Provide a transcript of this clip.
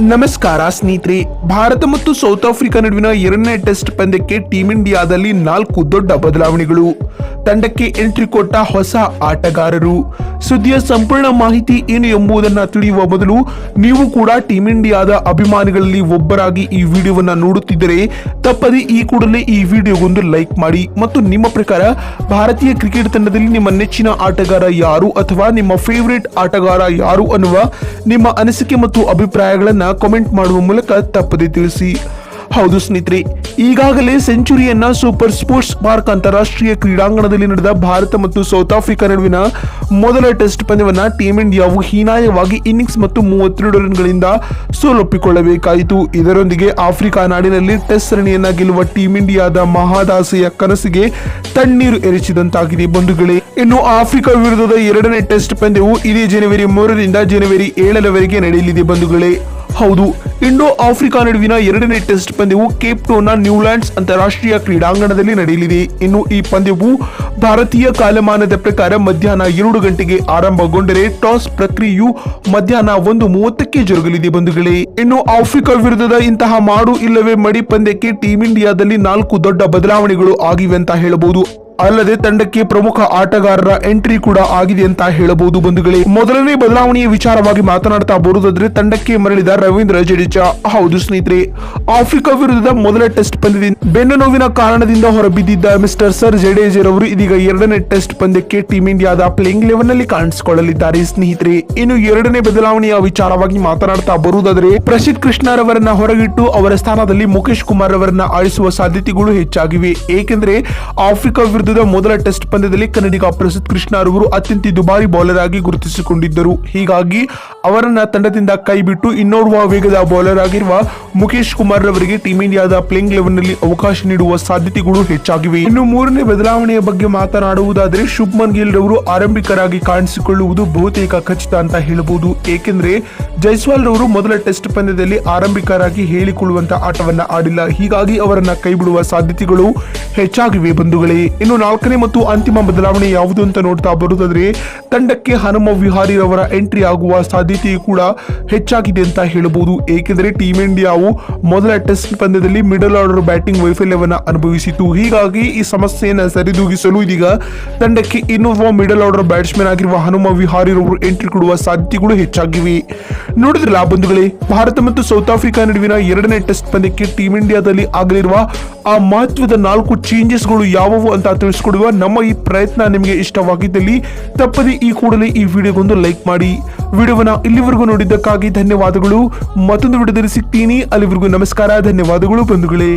ನಮಸ್ಕಾರ ಸ್ನೇಹಿತರೆ. ಭಾರತ ಮತ್ತು ಸೌತ್ ಆಫ್ರಿಕಾ ನಡುವಿನ ಎರಡನೇ ಟೆಸ್ಟ್ ಪಂದ್ಯಕ್ಕೆ ಟೀಂ ಇಂಡಿಯಾದಲ್ಲಿ ನಾಲ್ಕು ದೊಡ್ಡ ಬದಲಾವಣೆಗಳು. ತಂಡಕ್ಕೆ ಎಂಟ್ರಿ ಕೊಟ್ಟ ಹೊಸ ಆಟಗಾರರು. ಸುದ್ದಿಯ ಸಂಪೂರ್ಣ ಮಾಹಿತಿ ಏನು ಎಂಬುದನ್ನು ತಿಳಿಯುವ ಮೊದಲು ನೀವು ಕೂಡ ಟೀಂ ಇಂಡಿಯಾದ ಅಭಿಮಾನಿಗಳಲ್ಲಿ ಒಬ್ಬರಾಗಿ ಈ ವಿಡಿಯೋವನ್ನು ನೋಡುತ್ತಿದ್ದರೆ ತಪ್ಪದೆ ಈ ಕೂಡಲೇ ಈ ವಿಡಿಯೋಗೊಂದು ಲೈಕ್ ಮಾಡಿ ಮತ್ತು ನಿಮ್ಮ ಪ್ರಕಾರ ಭಾರತೀಯ ಕ್ರಿಕೆಟ್ ತಂಡದಲ್ಲಿ ನಿಮ್ಮ ನೆಚ್ಚಿನ ಆಟಗಾರ ಯಾರು ಅಥವಾ ನಿಮ್ಮ ಫೇವರೇಟ್ ಆಟಗಾರ ಯಾರು ಅನ್ನುವ ನಿಮ್ಮ ಅನಿಸಿಕೆ ಮತ್ತು ಅಭಿಪ್ರಾಯಗಳನ್ನು ಕಾಮೆಂಟ್ ಮಾಡುವ ಮೂಲಕ ತಪ್ಪದೆ ತಿಳಿಸಿ. ಹೌದು ಸ್ನೇಹಿತರೆ, ಈಗಾಗಲೇ ಸೆಂಚುರಿಯನ್ನ ಸೂಪರ್ ಸ್ಪೋರ್ಟ್ಸ್ ಪಾರ್ಕ್ ಅಂತಾರಾಷ್ಟ್ರೀಯ ಕ್ರೀಡಾಂಗಣದಲ್ಲಿ ನಡೆದ ಭಾರತ ಮತ್ತು ಸೌತ್ ಆಫ್ರಿಕಾ ನಡುವಿನ ಮೊದಲ ಟೆಸ್ಟ್ ಪಂದ್ಯವನ್ನ ಟೀಂ ಇಂಡಿಯಾವು ಹೀನಾಯವಾಗಿ ಇನ್ನಿಂಗ್ಸ್ ಮತ್ತು ಮೂವತ್ತೆರಡು ರನ್ಗಳಿಂದ ಸೋಲೊಪ್ಪಿಕೊಳ್ಳಬೇಕಾಯಿತು. ಇದರೊಂದಿಗೆ ಆಫ್ರಿಕಾ ನಾಡಿನಲ್ಲಿ ಟೆಸ್ಟ್ ಸರಣಿಯನ್ನ ಗೆಲ್ಲುವ ಟೀಂ ಇಂಡಿಯಾದ ಮಹಾದಾಸೆಯ ಕನಸಿಗೆ ತಣ್ಣೀರು ಎರಚಿದಂತಾಗಿದೆ ಬಂಧುಗಳೇ. ಇನ್ನು ಆಫ್ರಿಕಾ ವಿರುದ್ಧದ ಎರಡನೇ ಟೆಸ್ಟ್ ಪಂದ್ಯವು ಇದೇ ಜನವರಿ ಮೂರರಿಂದ ಜನವರಿ ಏಳರವರೆಗೆ ನಡೆಯಲಿದೆ ಬಂಧುಗಳೇ. ಹೌದು. ಇಂಡೋ ಆಫ್ರಿಕಾ ನಡುವಿನ ಎರಡನೇ ಟೆಸ್ಟ್ ಪಂದ್ಯವು ಕೇಪ್ ಟೋನ್ನ ನ್ಯೂಲ್ಯಾಂಡ್ಸ್ ಅಂತಾರಾಷ್ಟ್ರೀಯ ಕ್ರೀಡಾಂಗಣದಲ್ಲಿ ನಡೆಯಲಿದೆ. ಇನ್ನು ಈ ಪಂದ್ಯವು ಭಾರತೀಯ ಕಾಲಮಾನದ ಪ್ರಕಾರ ಮಧ್ಯಾಹ್ನ ಎರಡು ಗಂಟೆಗೆ ಆರಂಭಗೊಂಡರೆ ಟಾಸ್ ಪ್ರಕ್ರಿಯೆಯು ಮಧ್ಯಾಹ್ನ ಒಂದು ಮೂವತ್ತಕ್ಕೆ ಜರುಗಲಿದೆ ಬಂಧುಗಳೇ. ಇನ್ನು ಆಫ್ರಿಕಾ ವಿರುದ್ಧದ ಇಂತಹ ಮಾಡು ಇಲ್ಲವೇ ಮಡಿ ಪಂದ್ಯಕ್ಕೆ ಟೀಂ ಇಂಡಿಯಾದಲ್ಲಿ ನಾಲ್ಕು ದೊಡ್ಡ ಬದಲಾವಣೆಗಳು ಆಗಿವೆ ಅಂತ ಹೇಳಬಹುದು. ಅಲ್ಲದೆ ತಂಡಕ್ಕೆ ಪ್ರಮುಖ ಆಟಗಾರರ ಎಂಟ್ರಿ ಕೂಡ ಆಗಿದೆ ಅಂತ ಹೇಳಬಹುದು ಬಂಧುಗಳೇ. ಮೊದಲನೇ ಬದಲಾವಣೆಯ ವಿಚಾರವಾಗಿ ಮಾತನಾಡ್ತಾ ಬರುವುದಾದ್ರೆ ತಂಡಕ್ಕೆ ಮರಳಿದ ರವೀಂದ್ರ ಜಡೇಜಾ. ಹೌದು ಸ್ನೇಹಿತರೆ, ಆಫ್ರಿಕಾ ವಿರುದ್ಧದ ಮೊದಲ ಟೆಸ್ಟ್ ಪಂದ್ಯದಿಂದ ಬೆನ್ನು ನೋವಿನ ಕಾರಣದಿಂದ ಹೊರಬಿದ್ದಿದ್ದ ಮಿಸ್ಟರ್ ಸರ್ ಜಡೇಜರವರು ಇದೀಗ ಎರಡನೇ ಟೆಸ್ಟ್ ಪಂದ್ಯಕ್ಕೆ ಟೀಂ ಇಂಡಿಯಾದ ಪ್ಲೇಯಿಂಗ್ ಲೆವೆನ್ನಲ್ಲಿ ಕಾಣಿಸಿಕೊಳ್ಳಲಿದ್ದಾರೆ ಸ್ನೇಹಿತರೆ. ಇನ್ನು ಎರಡನೇ ಬದಲಾವಣೆಯ ವಿಚಾರವಾಗಿ ಮಾತನಾಡ್ತಾ ಬರುವುದಾದರೆ ಪ್ರಸಿದ್ಧ ಕೃಷ್ಣರವರನ್ನ ಹೊರಗಿಟ್ಟು ಅವರ ಸ್ಥಾನದಲ್ಲಿ ಮುಖೇಶ್ ಕುಮಾರ್ ಅವರನ್ನ ಆಳಿಸುವ ಸಾಧ್ಯತೆಗಳು ಹೆಚ್ಚಾಗಿವೆ. ಏಕೆಂದರೆ ಆಫ್ರಿಕಾ ವಿರುದ್ಧದ ಮೊದಲ ಟೆಸ್ಟ್ ಪಂದ್ಯದಲ್ಲಿ ಕನ್ನಡಿಗ ಪ್ರಸಿದ್ಧ ಕೃಷ್ಣರವರು ಅತ್ಯಂತ ದುಬಾರಿ ಬೌಲರ್ ಆಗಿ ಗುರುತಿಸಿಕೊಂಡಿದ್ದರು. ಹೀಗಾಗಿ ಅವರನ್ನ ತಂಡದಿಂದ ಕೈಬಿಟ್ಟು ಇನ್ನೋರ್ವ ವೇಗದ ಬೌಲರ್ ಆಗಿರುವ ಮುಖೇಶ್ ಕುಮಾರ್ ರವರಿಗೆ ಟೀಂ ಇಂಡಿಯಾದ ಪ್ಲೇಯಿಂಗ್ ಲೆವೆನ್ನಲ್ಲಿ ಅವಕಾಶ ನೀಡುವ ಸಾಧ್ಯತೆಗಳು ಹೆಚ್ಚಾಗಿವೆ. ಇನ್ನು ಮೂರನೇ ಬದಲಾವಣೆಯ ಬಗ್ಗೆ ಮಾತನಾಡುವುದಾದರೆ ಶುಭ್ಮನ್ ಗಿಲ್ ರವರು ಆರಂಭಿಕರಾಗಿ ಕಾಣಿಸಿಕೊಳ್ಳುವುದು ಬಹುತೇಕ ಖಚಿತ ಅಂತ ಹೇಳಬಹುದು. ಏಕೆಂದ್ರೆ ಜೈಸ್ವಾಲ್ ರವರು ಮೊದಲ ಟೆಸ್ಟ್ ಪಂದ್ಯದಲ್ಲಿ ಆರಂಭಿಕರಾಗಿ ಹೇಳಿಕೊಳ್ಳುವಂತಹ ಆಟವನ್ನ ಆಡಿಲ್ಲ. ಹೀಗಾಗಿ ಅವರನ್ನ ಕೈಬಿಡುವ ಸಾಧ್ಯತೆಗಳು ಹೆಚ್ಚಾಗಿವೆ ಬಂಧುಗಳೇ. ಇನ್ನು ನಾಲ್ಕನೇ ಮತ್ತು ಅಂತಿಮ ಬದಲಾವಣೆ ಯಾವುದು ಅಂತ ನೋಡ್ತಾ ಬರುವುದಾದ್ರೆ ತಂಡಕ್ಕೆ ಹನುಮ ವಿಹಾರಿ ರವರ ಎಂಟ್ರಿ ಆಗುವ ಸಾಧ್ಯತೆ ಕೂಡ ಹೆಚ್ಚಾಗಿದೆ ಅಂತ ಹೇಳಬಹುದು ಏಕೆಂದರೆ ಟೀಮ್ ಇಂಡಿಯಾವು ಮೊದಲ ಟೆಸ್ಟ್ ಪಂದ್ಯದಲ್ಲಿ ಮಿಡಲ್ ಆರ್ಡರ್ ಬ್ಯಾಟಿಂಗ್ ವೈಫಲ್ಯವನ್ನು ಅನುಭವಿಸಿತು. ಹೀಗಾಗಿ ಈ ಸಮಸ್ಯೆಯನ್ನು ಸರಿದೂಗಿಸಲು ಇದೀಗ ತಂಡಕ್ಕೆ ಇನ್ನೊಬ್ಬ ಮಿಡಲ್ ಆರ್ಡರ್ ಬ್ಯಾಟ್ಸ್ಮನ್ ಆಗಿರುವ ಹನುಮ ವಿಹಾರಿ ರವರು ಎಂಟ್ರಿ ಕೊಡುವ ಸಾಧ್ಯತೆಗಳು ಹೆಚ್ಚಾಗಿವೆ. ನೋಡಿದ್ರಲ್ಲ ಬಂಧುಗಳೇ, ಭಾರತ ಮತ್ತು ಸೌತ್ ಆಫ್ರಿಕಾ ನಡುವಿನ ಎರಡನೇ ಟೆಸ್ಟ್ ಪಂದ್ಯಕ್ಕೆ ಟೀಮ್ ಇಂಡಿಯಾದಲ್ಲಿ ಆಗಲಿರುವ ಆ ಮಹತ್ವದ ನಾಲ್ಕು ಚೇಂಜಸ್ಗಳು ಯಾವುವು ಅಂತ ತಿಳಿಸ್ಕೊಡುವ ನಮ್ಮ ಈ ಪ್ರಯತ್ನ ನಿಮಗೆ ಇಷ್ಟವಾಗಿದ್ದಲ್ಲಿ ತಪ್ಪದೆ ಈ ಕೂಡಲೇ ಈ ವಿಡಿಯೋಗೊಂದು ಲೈಕ್ ಮಾಡಿ. ವಿಡಿಯೋವನ್ನ ಇಲ್ಲಿವರೆಗೂ ನೋಡಿದ್ದಕ್ಕಾಗಿ ಧನ್ಯವಾದಗಳು. ಮತ್ತೊಂದು ವಿಡಿಯೋದಲ್ಲಿ ಸಿಗ್ತೀನಿ. ಅಲ್ಲಿವರೆಗೂ ನಮಸ್ಕಾರ. ಧನ್ಯವಾದಗಳು ಬಂಧುಗಳೇ.